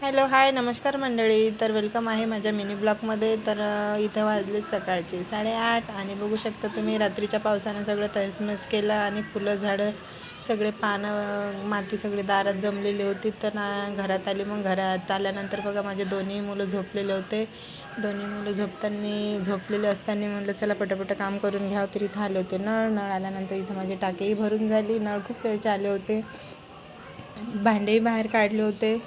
Hello hi नमस्कार मंडळी. तर वेलकम आहे माझ्या मिनी ब्लॉकमध्ये तर इथं वाजले सकाळचे साडेआठ आणि बघू शकता तुम्ही रात्रीच्या पावसानं सगळं तहसमस केलं आणि फुलं झाडं सगळे पानं माती सगळी दारात जमलेली होती. तर ना घरात आली. मग घरात आल्यानंतर बघा माझे दोन्ही मुलं झोपलेले होते. दोन्ही मुलं झोपताना झोपलेले असताना म्हटलं चला पटापट काम करून घ्यावं तर इथं आले होते. नळ नळ आल्यानंतर इथं माझी टाकीही भरून झाली. नळ खूप वेळचे आले होते. भांडेही बाहेर काढले होते.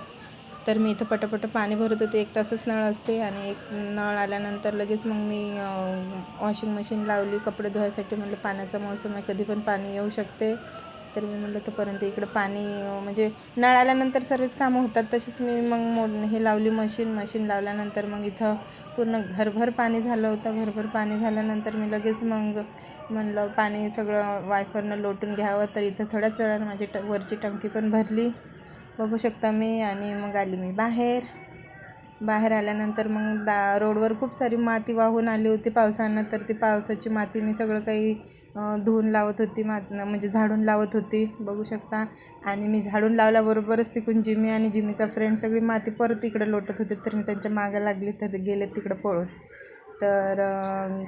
तर मी इथं पटापट पाणी भरत होते. एक तासच नळ असते आणि एक नळ आल्यानंतर लगेच मग मी वॉशिंग मशीन लावली कपडे धुवायसाठी म्हटलं पाण्याचा मौसम आहे कधी पण पाणी येऊ शकते. तर मी म्हटलं तोपर्यंत इकडं पाणी म्हणजे नळ आल्यानंतर सर्वच कामं होतात तशीच मी मग मो हे लावली मशीन मशीन लावल्यानंतर मग इथं पूर्ण घरभर पाणी झालं होतं. घरभर पाणी झाल्यानंतर मी लगेच मग म्हणलं पाणी सगळं वायफरनं लोटून घ्यावं. तर इथं थोड्याच वेळानं माझी ट वरची टंकी पण भरली. बघू शकता मी आणि मग आली मी बाहेर. बाहेर आल्यानंतर मग दा रोडवर खूप सारी माती वाहून आली होती पावसानं. तर ती पावसाची माती मी सगळं काही धुवून लावत होती मात म्हणजे झाडून लावत होती. बघू शकता. आणि मी झाडून लावल्याबरोबरच तिकडून जिमी आणि जिमीचा फ्रेंड सगळी माती परत इकडं लोटत होते. तर मी त्यांच्या मागं लागली. तर गेले तिकडं पळून. तर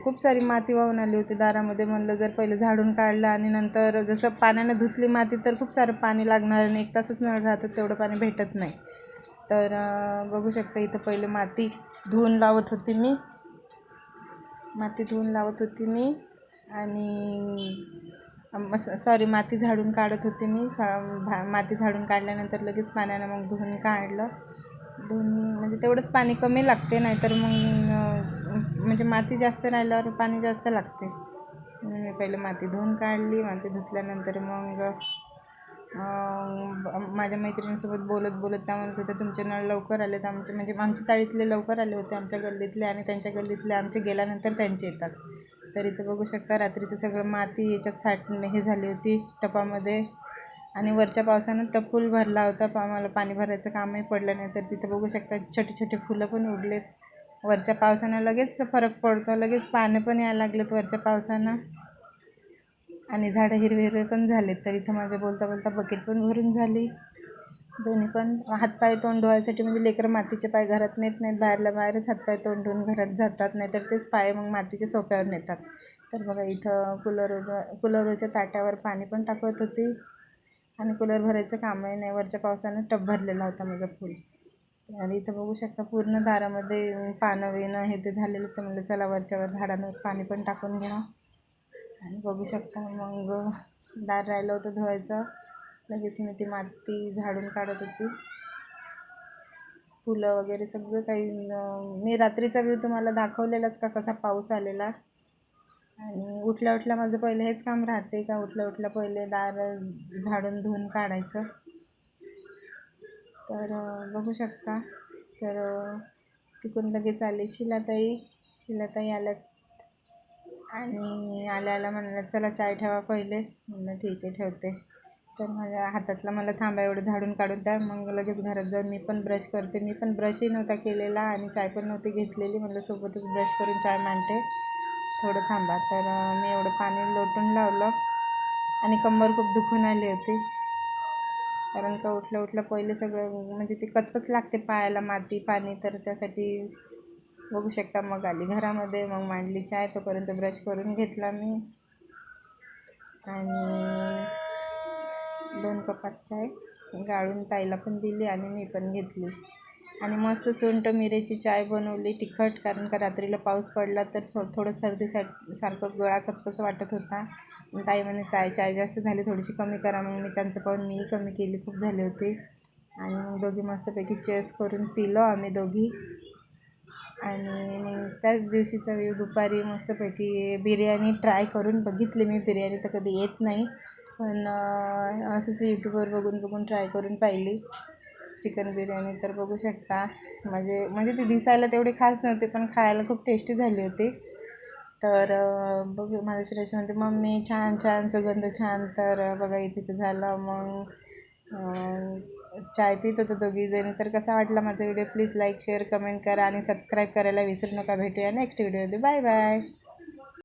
खूप सारी माती वाहून आली होती दारामध्ये. म्हणलं जर पहिलं झाडून काढलं आणि नंतर जसं पाण्यानं धुतली माती तर खूप सारं पाणी लागणार आणि एक तासच नळ राहतं तेवढं पाणी भेटत नाही. तर बघू शकता इथं पहिले माती धुवून लावत होती मी. माती धुवून लावत होती मी आणि सॉरी माती झाडून काढत होती मी. सॉ भा माती झाडून काढल्यानंतर लगेच पाण्यानं मग धुवून काढलं. धुवून म्हणजे तेवढंच पाणी कमी लागते नाहीतर मग म्हणजे माती जास्त राहिल्यावर पाणी जास्त लागते. म्हणून मी पहिले माती धुवून काढली माती धुतल्यानंतर मग माझ्या मैत्रिणीसोबत बोलत बोलत त्या म्हणत होत्या तुमचे नळ लवकर आले तर आमचे म्हणजे आमच्या चाळीतले लवकर आले होते आमच्या गल्लीतले आणि त्यांच्या गल्लीतले आमचे गेल्यानंतर त्यांचे येतात. तर इथं बघू शकता रात्रीचं सगळं माती याच्यात साठ हे झाली होती टपामध्ये. आणि वरच्या पावसानं टप फुल भरला होता पा मला पाणी भरायचं कामही पडलं नाही. तर तिथं बघू शकता छोटे छोटे फुलं पण उडलेत. वरच्या पावसानं लगेच फरक पडतो लगेच पानं पण यायला लागलेत वरच्या पावसानं. आणि झाडं हिरवे हिरवे पण झालेत तर इथं माझं बोलता बोलता बकेट पण भरून झाली. दोन्ही पण हातपाय तोंड धुवायसाठी म्हणजे लेकरं मातीचे पाय घरात नेत नाहीत बाहेरला बाहेरच हातपाय तोंड धुवून घरात जातात नाहीतर तेच पाय मग मातीच्या सोप्यावर नेतात. तर बघा इथं कूलर कूलरवरच्या ताट्यावर पाणी पण टाकत होती. आणि कूलर भरायचं कामही नाही वरच्या पावसानं टप भरलेला होता माझा फुल. आणि इथं बघू शकता पूर्ण दारामध्ये पानं विणं हे ते झालेलं होतं. म्हणलं चला वरच्यावर झाडांवर पाणी पण टाकून घ्या आणि बघू शकता मग दार राहिलं होतं धुवायचं. लगेच मी ती माती झाडून काढत होती. फुलं वगैरे सगळं काही मी रात्रीचा व्ह्यू तुम्हाला दाखवलेलाच का कसा पाऊस आलेला. आणि उठल्या उठल्या माझं पहिले हेच काम राहते का? उठल्या उठल्या पहिले दार झाडून धुवून काढायचं. तर बघू शकता. तर तिकडून लगेच आले शिलाताई. शिलाताई आल्यात आणि आल्या आल्या म्हणाल्या चला चाय ठेवा पहिले. म्हणलं ठीक आहे ठेवते. तर माझ्या हातातला मला थांबा एवढं झाडून काढून द्या. मग लगेच घरात जाऊन मी पण ब्रश करते. मी पण ब्रशही नव्हता केलेला आणि चाय पण नव्हती घेतलेली. म्हणलं सोबतच ब्रश करून चाय मांडते. थोडं थांबा. तर मी एवढं पाणी लोटून लावलं आणि कंबर खूप दुखून आली होती. कारण का उठल्या उठल्या पहिले सगळं म्हणजे ते कचकच लागते पायाला माती पाणी तर त्यासाठी बघू शकता मग आली घरामध्ये मग मांडली चाय तोपर्यंत ब्रश करून घेतला मी. आणि दोन कपात चाय गाळून ताईला पण दिली आणि मी पण घेतली. आणि मस्त सुंठ मिरेची चाय बनवली तिखट कारण का रात्रीला पाऊस पडला तर सो थोडं सर्दी सारखं गळा कचकच वाटत होता. मग ताई म्हणे ताई चाय जास्त झाली थोडीशी कमी करा. मग मी त्यांचं पाहून मीही कमी केली खूप झाली होती. आणि मग दोघी मस्तपैकी चेस करून पिलो आम्ही दोघी. आणि मग त्याच दिवशीचा व्यू दुपारी मस्तपैकी बिर्याणी ट्राय करून बघितली मी. बिर्याणी तर कधी येत नाही पण असंच यूट्यूबवर बघून बघून ट्राय करून पाहिली. चिकन बिर्याणी तर बघू शकता. म्हणजे म्हणजे ती दिसायला तेवढी खास नव्हती पण खायला खूप टेस्टी झाली होती. तर बघू माझ्या श्रेयशी म्हणते मम्मी छान छान सुगंध छान. तर बघा इथे ते झालं. मग चाय पित होतो दोघीजणी तर कसा वाटला माझा video? Please like share comment करा आणि सबस्क्राईब करायला विसरू नका. भेटूया नेक्स्ट व्हिडिओमध्ये बाय बाय